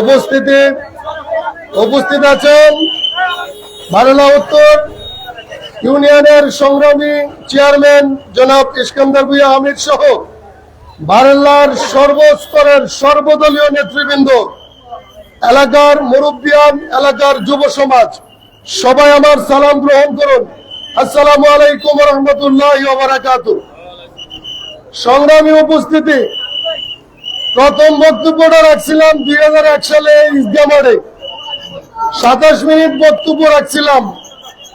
উপস্থিতি, উপস্থিত আছেন বারলা উত্তর ইউনিয়নের সংগ্রামী চেয়ারম্যান জনাব ইস্কান্দার ভুইয়া আহমেদ সহ বারেল্লার সর্বস্তরের সর্বদলীয় নেতৃবৃন্দ, এলাকার মুরব্বিয়ান, এলাকার যুব সমাজ, সবাই আমার সালাম গ্রহণ করুন। আসসালামু আলাইকুম রহমতুল্লাহ সংগ্রামী উপস্থিতি প্রথম বক্তব্যটা রাখছিলাম দুই হাজার এক সালে ইসগামারে সাতাশ মিনিট বক্তব্য রাখছিলাম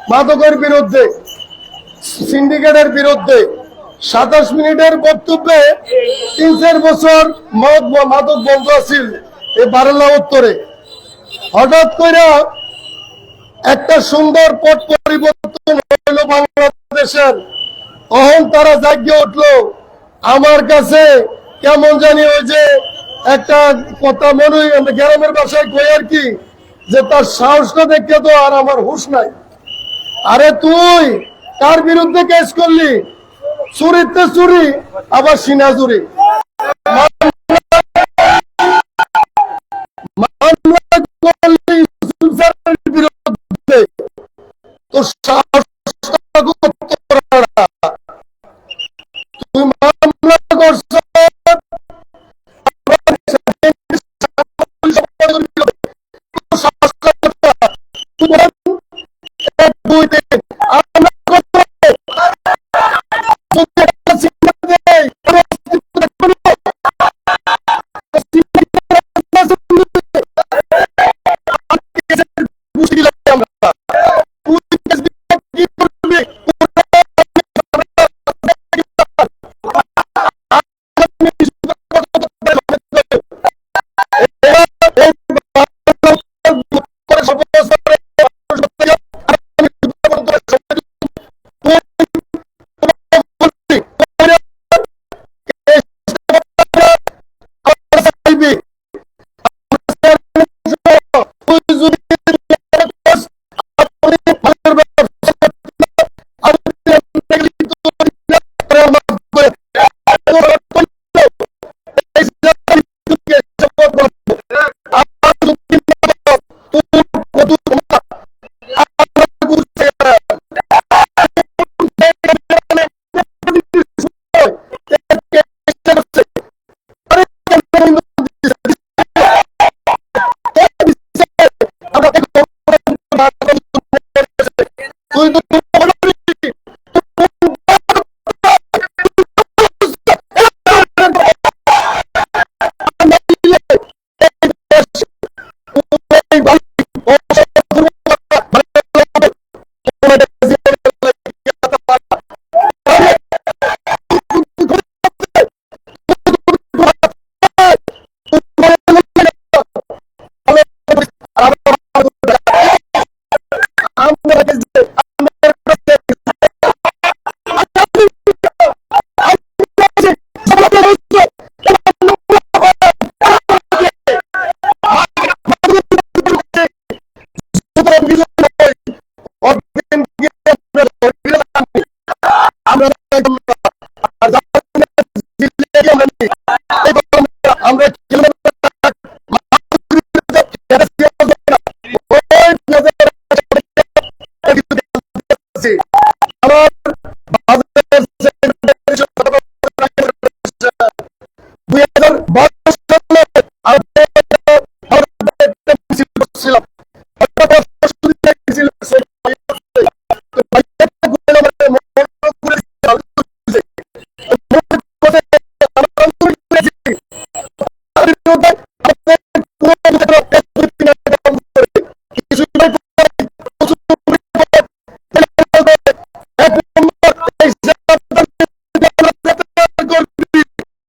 মাদকের বিরুদ্ধে, সিন্ডিকেটের বিরুদ্ধে। সাতাশ মিনিটের বক্তব্যে তিন চার বছর মদ- মাদক বন্ধ আছিল এই বারেলা উত্তরে। হঠাৎ করে একটা সুন্দর পথ পরিবর্তন হইল বাংলাদেশের। তখন তারা জাগিয়ে উঠল। আমার কাছে কেমন জানি ওই যে একটা কথা মনে আমরা গ্রামের বাসায় কই আর কি, যে তার সাহসটা দেখে তো আর আমার হুশ নাই। আরে তুই, কার বিরুদ্ধে কেস করলি? চুরিতে চুরি, আবার সিনা চুরি তুই